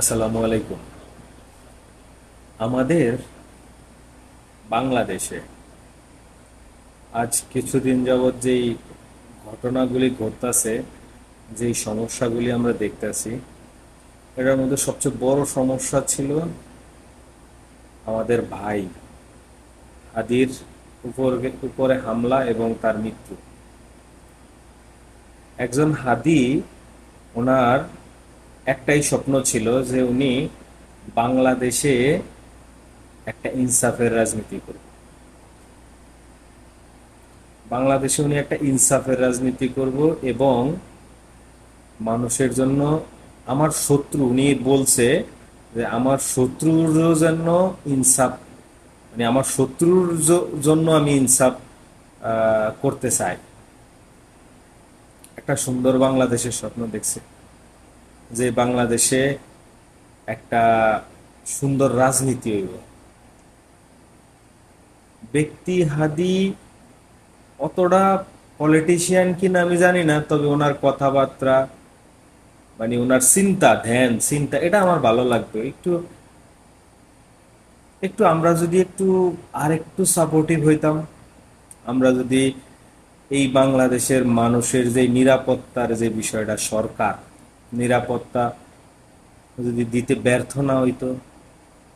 আসসালামু আলাইকুম। আমাদের বাংলাদেশে আজ কিছুদিন যাবৎ যেই ঘটনাগুলি ঘটতেছে, যেই সমস্যাগুলি আমরা দেখতেছি, এটার মধ্যে সবচেয়ে বড় সমস্যা ছিল আমাদের ভাই হাদির উপর, উপরে হামলা এবং তার মৃত্যু। একজন হাদি, ওনার একটাই স্বপ্ন ছিল যে উনি বাংলাদেশে একটা ইনসাফের রাজনীতি করবে। বাংলাদেশে উনি একটা ইনসাফের রাজনীতি করব এবং মানুষের জন্য আমার শত্রু, উনি বলছে যে আমার শত্রুর জন্য ইনসাফ মানে আমার শত্রুর জন্য আমি ইনসাফ করতে চাই। একটা সুন্দর বাংলাদেশের স্বপ্ন দেখছে। যে বাংলাদেশে একটা সুন্দর রাজনীতি হইব। ব্যক্তি হাদি অতটা পলিটিশিয়ান কিনা আমি জানি না, তবে ওনার কথাবার্তা মানে ওনার চিন্তা, ধ্যান, চিন্তা, এটা আমার ভালো লাগবে। একটু একটু আমরা যদি একটু আর একটু সাপোর্টিভ হইতাম, আমরা যদি এই বাংলাদেশের মানুষের যে নিরাপত্তার যে বিষয়টা সরকার নিরাপত্তা যদি দিতে ব্যর্থ না হইতো,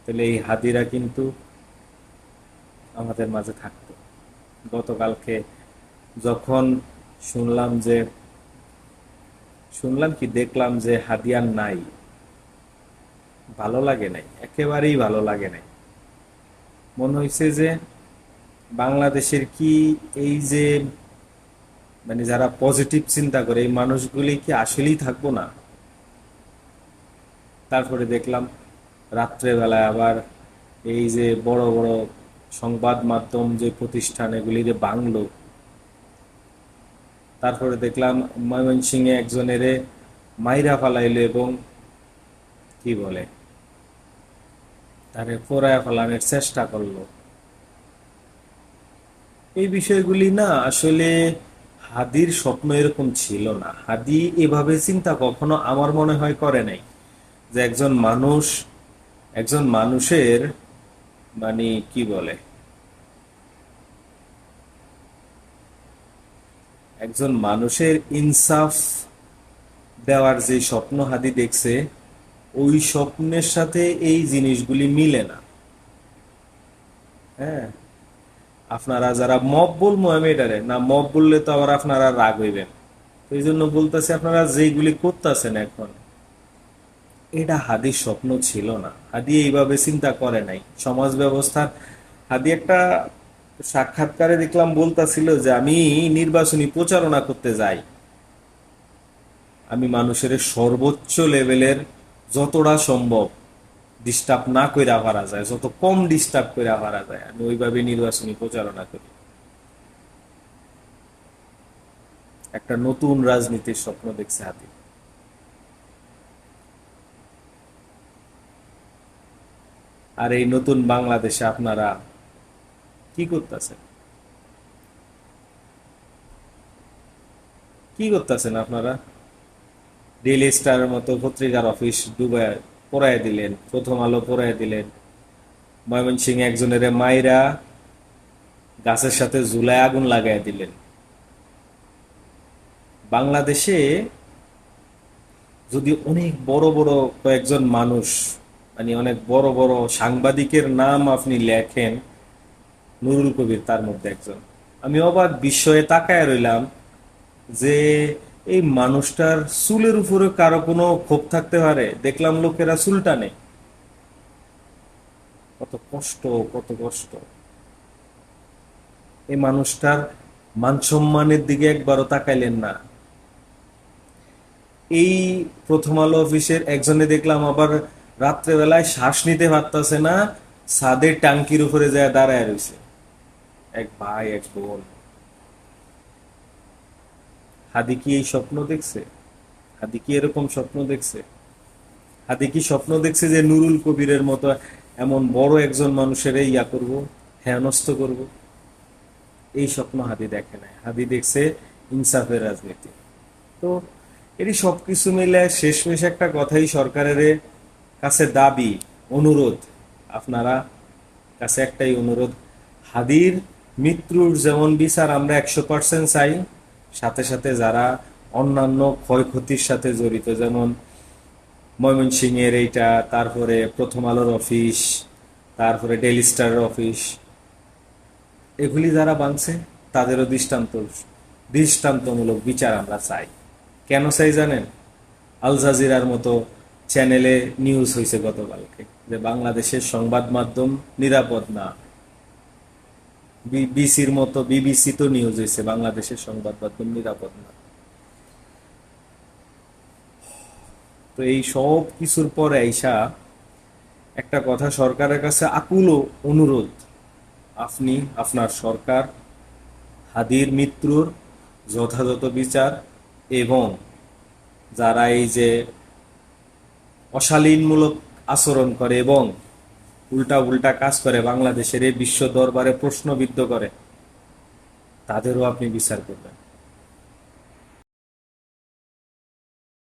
তাহলে এই হাদিরা কিন্তু আমাদের মাঝে থাকতো। গতকালকে যখন শুনলাম যে, শুনলাম কি, দেখলাম যে হাদিয়ার নাই, ভালো লাগে নাই, একেবারেই ভালো লাগে নাই। মনে হয়েছে যে বাংলাদেশের কি এই যে মানে যারা পজিটিভ চিন্তা করে, এই মানুষগুলি কি আসলেই থাকব না? তারপরে দেখলাম রাত্রেবেলায় আবার এই যে বড় বড় সংবাদ মাধ্যম যে প্রতিষ্ঠান, এগুলি যে বাংলো। তারপরে দেখলাম ময়মনসিংহে একজনের মাইরা ফালাইলো এবং কি বলে, তারে পোড়ায় ফালানোর চেষ্টা করল। এই বিষয়গুলি না আসলে হাদির স্বপ্ন এরকম ছিল না। হাদি এভাবে চিন্তা কখনো আমার মনে হয় করে নাই। যে একজন মানুষ, একজন মানুষের মানে কি বলে? একজন মানুষের ইনসাফ দেওয়ার যে স্বপ্ন হাদি দেখছে, ওই স্বপ্নের সাথে এই জিনিসগুলি মিলে না। হ্যাঁ? আপনারা যারা মব বলব আমি এটারে না মব বললে তো আবার আপনারা রাগ হইবেন। এই জন্য বলতেছি আপনারা যেগুলি করতেছেন এখন এটা হাদির স্বপ্ন ছিল না। হাদি এইভাবে চিন্তা করে নাই। সমাজ ব্যবস্থার হাদি একটা সাক্ষাৎকারে দেখলাম বলতাছিল যে, আমি নির্বাচনী প্রচারণা করতে যাই। আমি মানুষের সর্বোচ্চ লেভেলের যতটা সম্ভব ডিস্টার্ব না কইরা পারা যায়, যত কম ডিস্টার্ব কইরা পারা যায়, আমি ওইভাবে নির্বাচনী প্রচারণা করি। একটা নতুন রাজনীতির স্বপ্ন দেখছে হাতি আর এই নতুন বাংলাদেশে আপনারা কি করতেছেন? কি করতেছেন আপনারা? ডেইলি স্টারের মতো পত্রিকার অফিস ডুবাই পড়ায় দিলেন, প্রথম আলো পড়ায় দিলেন। ময়মনসিং একজনের মাইরা গাছের সাথে জুলাই আগুন লাগাই দিলেন। বাংলাদেশে যদি অনেক বড় বড় কয়েকজন মানুষ মানে অনেক বড় বড় সাংবাদিকের নাম আপনি লেখেন, নুরুল কবির তার মধ্যে একজন। আমি অবাক বিস্ময়ে তাকায় রইলাম যে এই মানুষটার চুলের উপরে কারও কোনো ক্ষোভ থাকতে পারে? দেখলাম লোকেরা চুল টানে। কত কষ্ট কত কষ্ট। এই মানুষটার মান সম্মানের দিকে একবারও তাকাইলেন না। এই প্রথম আলো অফিসের একজনে দেখলাম আবার রাত্রেবেলায় শ্বাস নিতে পারতাছে না, ছাদের টাঙ্কির উপরে যায় দাঁড়ায় রয়েছে এক ভাই, এক বোন। হাদি কি এই স্বপ্ন দেখছে? হাদি কি এরকম স্বপ্ন দেখছে? হাদি কি স্বপ্ন দেখছে যে নুরুল কবিরের মতো এমন বড় একজন মানুষের ইয়া করব, হেনস্থ করব? এই স্বপ্ন হাদি দেখে নাই। হাদি দেখছে ইনসাফের রাজনীতি। তো এটি সবকিছু মিলে শেষমেশ একটা কথাই সরকারের কাছে দাবি, অনুরোধ। আপনারা কাছে একটাই অনুরোধ, হাদির মৃত্যুর যেমন বিচার আমরা একশো পার্সেন্ট চাই, সাথে সাথে যারা অন্যান্য ক্ষয়ক্ষতির সাথে জড়িত, যেমন ময়মনসিংহের এইটা, তারপরে প্রথম আলোর অফিস, তারপরে ডেইলি স্টারের অফিস, এগুলি যারা বানছে, তাদেরও দৃষ্টান্ত, দৃষ্টান্তমূলক বিচার আমরা চাই। কেন চাই জানেন? আল জাজিরার মতো চ্যানেলে নিউজ হয়েছে গতকালকে, যে বাংলাদেশের সংবাদ মাধ্যম নিরাপদ না। বিবিসির মতো বিবিসি তো নিউজ হয়েছে বাংলাদেশের সংবাদ মাধ্যম নিরাপদ না। তো এই সব কিছুর পরে আইসা একটা কথা সরকারের কাছে আকুল অনুরোধ, আপনি, আপনার সরকার, হাদির মৃত্যুর যথাযথ বিচার এবং যারা এই যে অশালীনমূলক আচরণ করে এবং উল্টা উল্টা কাজ করে বাংলাদেশের এই বিশ্ব দরবারে প্রশ্নবিদ্ধ করে। তাদেরও আপনি বিচার করবেন।